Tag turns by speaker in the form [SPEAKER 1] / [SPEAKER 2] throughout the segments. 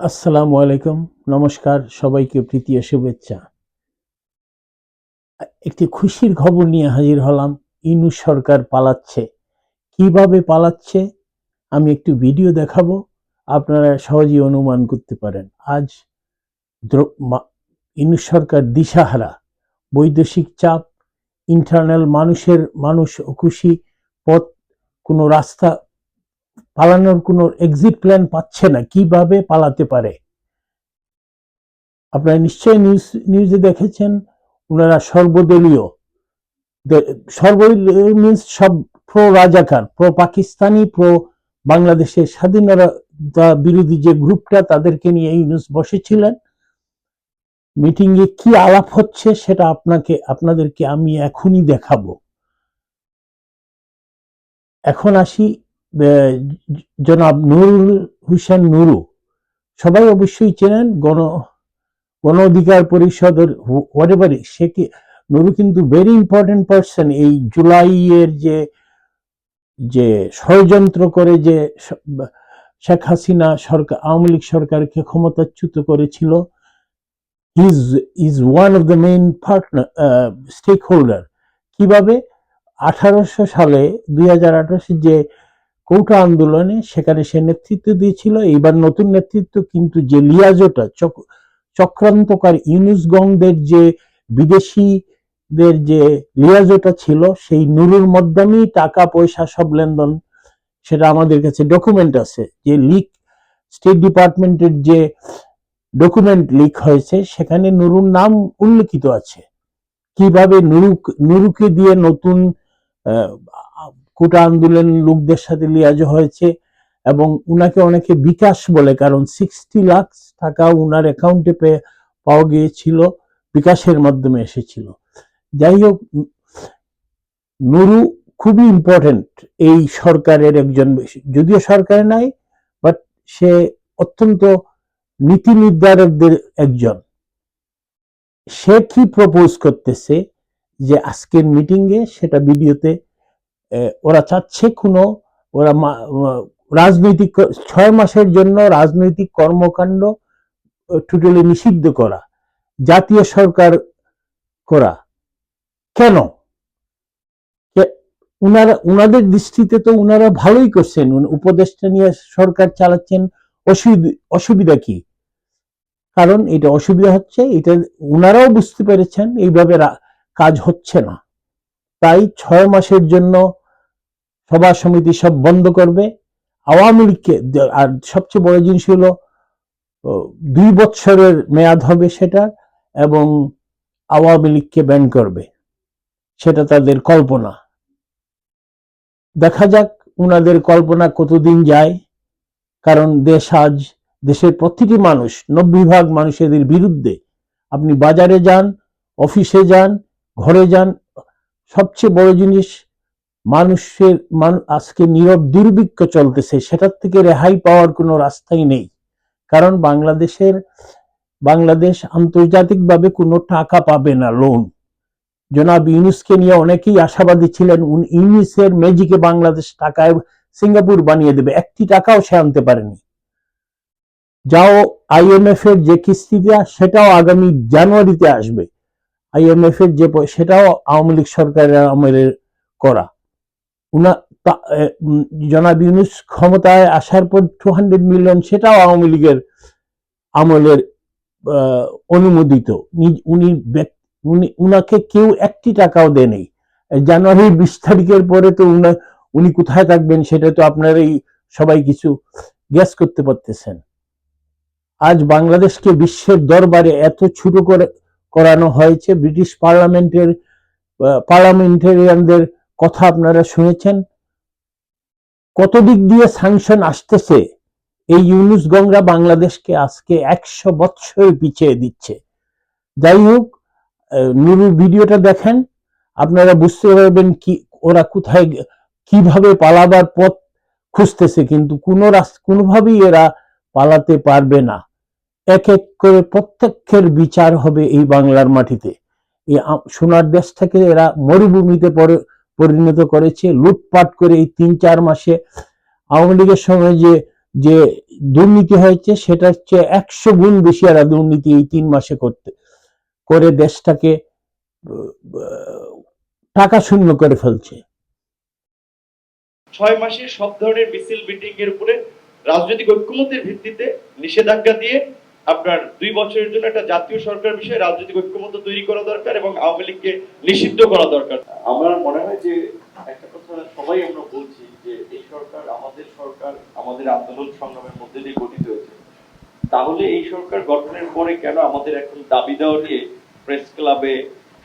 [SPEAKER 1] আসসালামু আলাইকুম। নমস্কার, সবাইকে প্রীতি শুভেচ্ছা। একটি খুশির খবর নিয়ে হাজির হলাম। ইনু সরকার পালাচ্ছে। কীভাবে পালাচ্ছে? আমি একটু ভিডিও দেখাবো। আপনারা সহজেই অনুমান করতে পারেন। আজ ইনু সরকার দিশাহারা। বৈদেশিক চাপ ইন্টারনাল মানুষের মানুষ খুশি, পথ কোনো রাস্তা পালানোর কোনো এক্সিট প্ল্যান পাচ্ছে না, কীভাবে পালাতে পারে? আপনারা নিশ্চয়ই নিউজ নিউজে দেখেছেন, ওনারা সর্বদলীয়। সর্বদলীয় মিনস সব প্রো রাজাকার প্রো পাকিস্তানি প্রো বাংলাদেশের স্বাধীনতা বিরোধী যে গ্রুপটা, তাদেরকে নিয়ে নিউজ বসেছিলেন। মিটিং এ কি আলাপ হচ্ছে, সেটা আপনাকে, আপনাদেরকে আমি এখনই দেখাবো। এখন আসি জনাব নুরুল হুসেন নুরু। সবাই অবশ্যই চেনেন গণ গণ অধিকার পরিষদের হোয়াট সে কি, নুরু কিন্তু ভেরি ইম্পর্টেন্ট পার্সন এই জুলাইয়ের যে যে ষড়যন্ত্র করে যে শেখ হাসিনা সরকার, আওয়ামী লীগ সরকারকে ক্ষমতাচ্যুত করেছিল is is one of the main partner stakeholder কীভাবে? আঠারোশো সালে, দুই হাজার যে কৌটা আন্দোলনে সেখানে সে নেতৃত্ব দিয়েছিল। এইবার নতুন নেতৃত্ব কিন্তু যে লিয়াজোটা চক্রান্তকার ইউনুসগংদের যে বিদেশিদের যে লিয়াজোটা ছিল, সেই নুরুর মাধ্যমেই টাকা পয়সা সব লেনদেন, সেটা আমাদের কাছে ডকুমেন্ট আছে। যে লিক স্টেট ডিপার্টমেন্টের যে ডকুমেন্ট লিক হয়েছে, সেখানে নুরুর নাম উল্লেখিত আছে। কীভাবে নুরু নুরুকে দিয়ে নতুন কোটা আন্দোলন লোকদের সাথে লিয়াজ হয়েছে এবং উনাকে অনেকে বিকাশ বলে, কারণ সিক্সটি লাখ টাকা উনার অ্যাকাউন্টে পেয়ে পাওয়া গিয়েছিল, বিকাশের মাধ্যমে এসেছিল। যাই হোক, নুরু খুবই ইম্পর্টেন্ট এই সরকারের একজন, যদিও সরকারে নাই বাট সে অত্যন্ত নীতি নির্ধারকদের একজন। সে কি প্রপোজ করতেছে যে আজকের মিটিংয়ে সেটা ভিডিওতে ওরা চাচ্ছে কোনো, ওরা রাজনৈতিক ছয় মাসের জন্য রাজনৈতিক কর্মকাণ্ড টোটালি নিষিদ্ধ করা, জাতীয় সরকার করা। কেন? উনারা, উনাদের দৃষ্টিতে তো উনারা ভালোই করছেন। উপদেষ্টা নিয়ে সরকার চালাচ্ছেন অসুবিধা অসুবিধা কি? কারণ এটা অসুবিধা হচ্ছে, এটা উনারাও বুঝতে পেরেছেন, এইভাবে কাজ হচ্ছে না। তাই ছয় মাসের জন্য সভা সমিতি সব বন্ধ করবে। আওয়ামী লীগকে আর সবচেয়ে বড় জিনিস হলো দুই বছরের মেয়াদ হবে সেটা এবং আওয়ামী লীগকে ব্যান করবে। সেটা তাদের কল্পনা। দেখা যাক উনাদের কল্পনা কতদিন যায়। কারণ দেশ আজ দেশের প্রতিটি মানুষ, নব্বই ভাগ মানুষ এদের বিরুদ্ধে আপনি বাজারে যান, অফিসে যান, ঘরে যান, সবচেয়ে বড় জিনিস মানুষের আজকে নীরব দুর্ভিক্ষ চলতেছে, সেটার থেকে রেহাই পাওয়ার কোনো রাস্তাই নেই। কারণ বাংলাদেশের, বাংলাদেশ আন্তর্জাতিকভাবে কোনো টাকা পাবে না লোন জনাব ইউনুসকে নিয়ে অনেকেই আশাবাদী ছিলেন, উনি ইউনুসের ম্যাজিকে বাংলাদেশ টাকায় সিঙ্গাপুর বানিয়ে দেবে। একটি টাকাও সে আনতে পারেনি। যাও আইএমএফ এর যে কিস্তি দেওয়া সেটাও আগামী জানুয়ারিতে আসবে। আইএমএফ এর যে সেটাও আওয়ামী লীগ সরকারের আমলের করা। উনা জনাব ইউনুস ক্ষমতায় আসার পর টু হান্ড্রেড মিলিয়ন সেটাও আওয়ামী লীগের আমলের অনুমোদিত। উনি উনি, উনাকে কেউ একটি টাকাও দেয়নি। জানুয়ারির বিশ তারিখের পরে তো উনি কোথায় থাকবেন সেটা তো আপনারাই সবাই কিছু গ্যাস করতে পারতেছেন। আজ বাংলাদেশকে বিশ্বের দরবারে এত ছোট করে করানো হয়েছে, ব্রিটিশ পার্লামেন্টের পার্লামেন্টেরিয়ানদের কথা আপনারা শুনেছেন? কত দিক দিয়ে স্যাংশন আসতেছে? এই ইউনুস গঙ্গা বাংলাদেশকে আজকে একশো বৎসর পিছিয়ে দিচ্ছে। যাই হোক নুরুর ভিডিওটা দেখেন। আপনারা বুঝতে পারবেন কি, ওরা কোথায়, কীভাবে পালাবার পথ খুঁজতেছে, কিন্তু কোনো কোনোভাবেই এরা পালাতে পারবে না। এক এক করে প্রত্যেকের বিচার হবে এই বাংলার মাটিতে। এই সোনার দেশ থেকে এরা মরুভূমিতে পরি- পরিণত করেছে। লুটপাট করে এই তিন চার মাসে আওয়ামী লীগের সঙ্গে যে যে দুর্নীতি হয়েছে, সেটা হচ্ছে একশো গুণ বেশি এরা দুর্নীতি এই তিন মাসে করতে, করে দেশটাকে টাকা শূন্য করে ফেলছে।
[SPEAKER 2] ছয় মাসে সব ধরনের মিছিল মিটিং এর উপরে রাজনৈতিক ঐক্যমতের ভিত্তিতে নিষেধাজ্ঞা দিয়ে আপনার দুই বছরের জন্য একটা জাতীয় সরকার বিষয়ে রাজনৈতিক ঐক্যমত তৈরি করা দরকার এবং আওয়ামী লীগকে নিষিদ্ধ করা দরকার। আমার মনে হয় যে একটা কথা সবাই আমরা বলছি যে এই সরকার আমাদের সরকার, আমাদের আন্দোলন সংগ্রামের মধ্যে দিয়ে গঠিত হয়েছে। তাহলে এই সরকার গঠনের পরে কেন আমাদের এখন দাবি দেওয়া নিয়ে প্রেস ক্লাবে,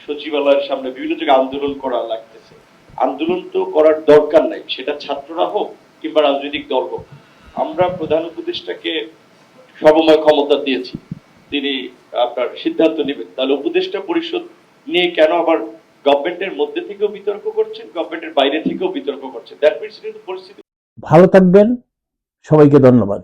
[SPEAKER 2] সচিবালয়ের সামনে বিভিন্ন জায়গায় আন্দোলন করা লাগতেছে? আন্দোলন তো করার দরকার নাই, সেটা ছাত্ররা হোক কিংবা রাজনৈতিক দল হোক। আমরা প্রধান উপদেষ্টাকে সর্বময় ক্ষমতা দিয়েছি তিনি আপনার সিদ্ধান্ত নেবেন। তাহলে উপদেষ্টা পরিষদ নিয়ে কেন আবার গভর্নমেন্টের মধ্যে থেকেও বিতর্ক করছেন, গভর্নমেন্টের বাইরে থেকেও বিতর্ক করছেন? দ্যাট মিনস কিন্তু পরিস্থিতি
[SPEAKER 1] ভালো থাকবেন। সবাইকে ধন্যবাদ।